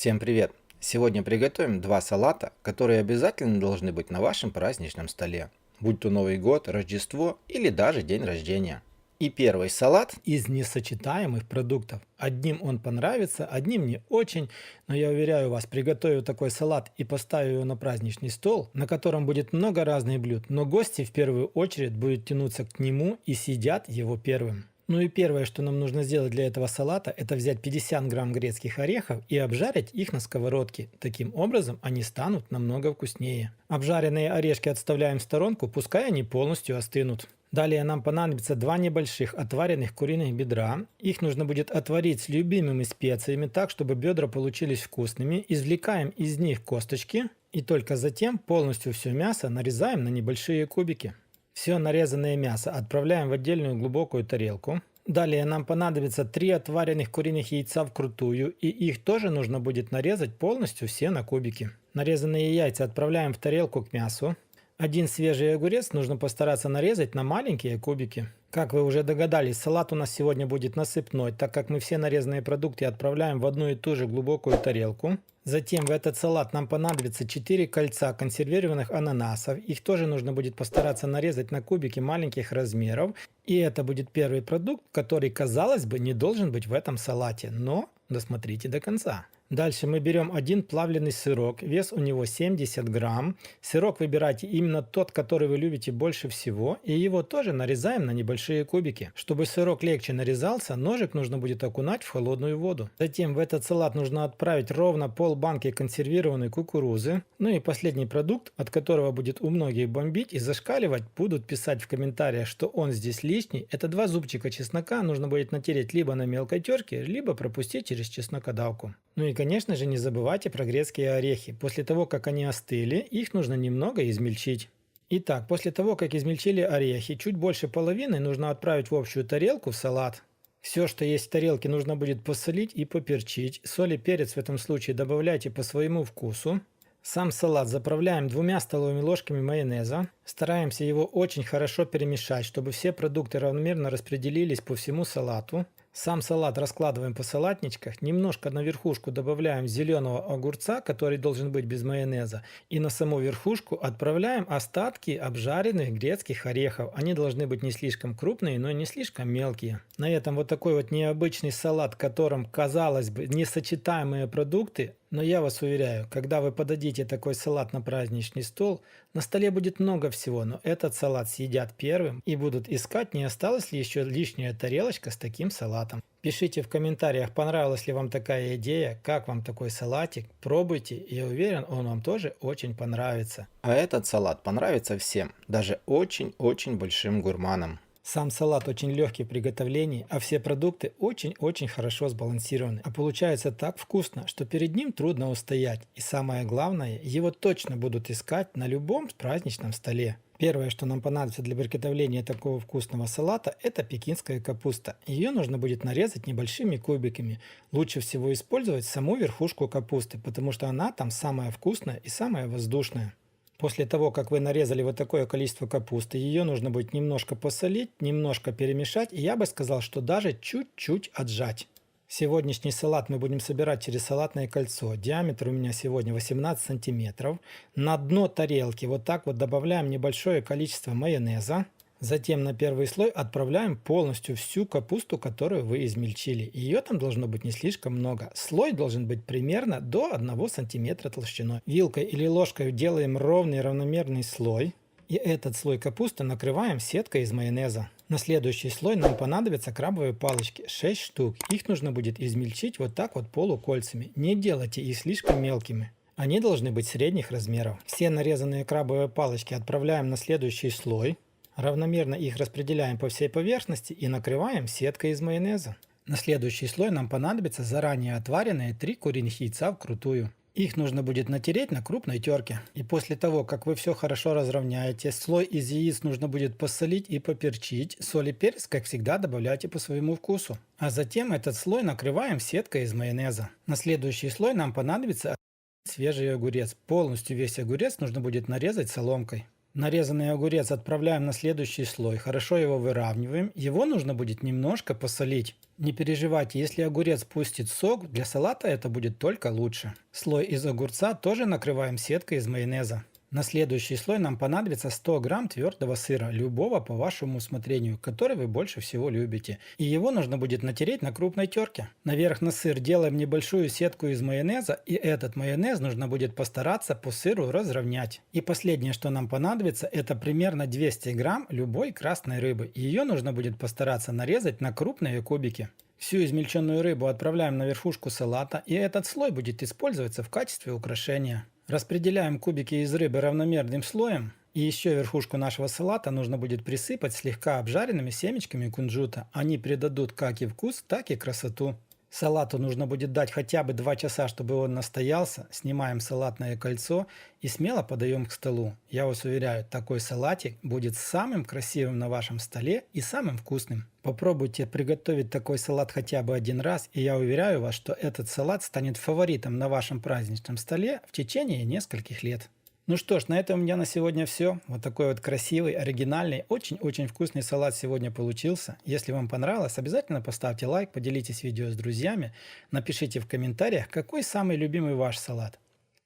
Всем привет! Сегодня приготовим два салата, которые обязательно должны быть на вашем праздничном столе, будь то Новый год, Рождество или даже день рождения. И первый салат из несочетаемых продуктов. Одним он понравится, одним не очень, но я уверяю вас, приготовив такой салат и поставив его на праздничный стол, на котором будет много разных блюд, но гости в первую очередь будут тянуться к нему и съедят его первым. Ну и первое, что нам нужно сделать для этого салата, это взять 50 грамм грецких орехов и обжарить их на сковородке. Таким образом они станут намного вкуснее. Обжаренные орешки отставляем в сторонку, пускай они полностью остынут. Далее нам понадобится два небольших отваренных куриных бедра. Их нужно будет отварить с любимыми специями так, чтобы бедра получились вкусными. Извлекаем из них косточки и только затем полностью все мясо нарезаем на небольшие кубики. Все нарезанное мясо отправляем в отдельную глубокую тарелку. Далее нам понадобится 3 отваренных куриных яйца вкрутую, и их тоже нужно будет нарезать полностью все на кубики. Нарезанные яйца отправляем в тарелку к мясу. Один свежий огурец нужно постараться нарезать на маленькие кубики. Как вы уже догадались, салат у нас сегодня будет насыпной, так как мы все нарезанные продукты отправляем в одну и ту же глубокую тарелку. Затем в этот салат нам понадобится 4 кольца консервированных ананасов. Их тоже нужно будет постараться нарезать на кубики маленьких размеров. И это будет первый продукт, который, казалось бы, не должен быть в этом салате. Но досмотрите до конца. Дальше мы берем один плавленый сырок, вес у него 70 грамм. Сырок выбирайте именно тот, который вы любите больше всего, и его тоже нарезаем на небольшие кубики. Чтобы сырок легче нарезался, ножик нужно будет окунать в холодную воду. Затем в этот салат нужно отправить ровно пол банки консервированной кукурузы. Ну и последний продукт, от которого будет у многих бомбить и зашкаливать, будут писать в комментариях, что он здесь лишний. Это два зубчика чеснока, нужно будет натереть либо на мелкой терке, либо пропустить через чеснокодавку. Ну и конечно же не забывайте про грецкие орехи. После того, как они остыли, их нужно немного измельчить. Итак, после того, как измельчили орехи, чуть больше половины нужно отправить в общую тарелку в салат. Все, что есть в тарелке, нужно будет посолить и поперчить. Соль и перец в этом случае добавляйте по своему вкусу. Сам салат заправляем двумя столовыми ложками майонеза. Стараемся его очень хорошо перемешать, чтобы все продукты равномерно распределились по всему салату. Сам салат раскладываем по салатничках, немножко на верхушку добавляем зеленого огурца, который должен быть без майонеза, и на саму верхушку отправляем остатки обжаренных грецких орехов. Они должны быть не слишком крупные, но и не слишком мелкие. На этом вот такой вот необычный салат, в котором, казалось бы, несочетаемые продукты, но я вас уверяю, когда вы подадите такой салат на праздничный стол, на столе будет много всего, но этот салат съедят первым и будут искать, не осталась ли еще лишняя тарелочка с таким салатом. Пишите в комментариях, понравилась ли вам такая идея, как вам такой салатик. Пробуйте, я уверен, он вам тоже очень понравится. А этот салат понравится всем, даже очень-очень большим гурманам. Сам салат очень легкий в приготовлении, а все продукты очень-очень хорошо сбалансированы. А получается так вкусно, что перед ним трудно устоять. И самое главное, его точно будут искать на любом праздничном столе. Первое, что нам понадобится для приготовления такого вкусного салата, это пекинская капуста. Ее нужно будет нарезать небольшими кубиками. Лучше всего использовать саму верхушку капусты, потому что она там самая вкусная и самая воздушная. После того, как вы нарезали вот такое количество капусты, ее нужно будет немножко посолить, немножко перемешать, и я бы сказал, что даже чуть-чуть отжать. Сегодняшний салат мы будем собирать через салатное кольцо. Диаметр у меня сегодня 18 сантиметров. На дно тарелки вот так вот добавляем небольшое количество майонеза. Затем на первый слой отправляем полностью всю капусту, которую вы измельчили. Ее там должно быть не слишком много. Слой должен быть примерно до 1 см толщиной. Вилкой или ложкой делаем ровный равномерный слой. И этот слой капусты накрываем сеткой из майонеза. На следующий слой нам понадобятся крабовые палочки, 6 штук. Их нужно будет измельчить вот так вот полукольцами. Не делайте их слишком мелкими. Они должны быть средних размеров. Все нарезанные крабовые палочки отправляем на следующий слой. Равномерно их распределяем по всей поверхности и накрываем сеткой из майонеза. На следующий слой нам понадобится заранее отваренные 3 куриных яйца вкрутую. Их нужно будет натереть на крупной терке. И после того, как вы все хорошо разровняете, слой из яиц нужно будет посолить и поперчить. Соль и перец, как всегда, добавляйте по своему вкусу. А затем этот слой накрываем сеткой из майонеза. На следующий слой нам понадобится свежий огурец. Полностью весь огурец нужно будет нарезать соломкой. Нарезанный огурец отправляем на следующий слой, хорошо его выравниваем. Его нужно будет немножко посолить. Не переживайте, если огурец пустит сок, для салата это будет только лучше. Слой из огурца тоже накрываем сеткой из майонеза. На следующий слой нам понадобится 100 грамм твердого сыра, любого по вашему усмотрению, который вы больше всего любите. И его нужно будет натереть на крупной терке. Наверх на сыр делаем небольшую сетку из майонеза, и этот майонез нужно будет постараться по сыру разровнять. И последнее, что нам понадобится, это примерно 200 грамм любой красной рыбы. Ее нужно будет постараться нарезать на крупные кубики. Всю измельченную рыбу отправляем на верхушку салата, и этот слой будет использоваться в качестве украшения. Распределяем кубики из рыбы равномерным слоем. И еще верхушку нашего салата нужно будет присыпать слегка обжаренными семечками кунжута. Они придадут как и вкус, так и красоту. Салату нужно будет дать хотя бы 2 часа, чтобы он настоялся. Снимаем салатное кольцо и смело подаем к столу. Я вас уверяю, такой салатик будет самым красивым на вашем столе и самым вкусным. Попробуйте приготовить такой салат хотя бы один раз, и я уверяю вас, что этот салат станет фаворитом на вашем праздничном столе в течение нескольких лет. Ну что ж, на этом у меня на сегодня все. Вот такой вот красивый, оригинальный, очень-очень вкусный салат сегодня получился. Если вам понравилось, обязательно поставьте лайк, поделитесь видео с друзьями, напишите в комментариях, какой самый любимый ваш салат.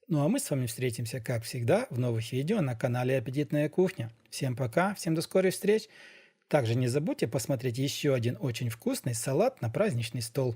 Ну а мы с вами встретимся, как всегда, в новых видео на канале Аппетитная кухня. Всем пока, всем до скорых встреч. Также не забудьте посмотреть еще один очень вкусный салат на праздничный стол.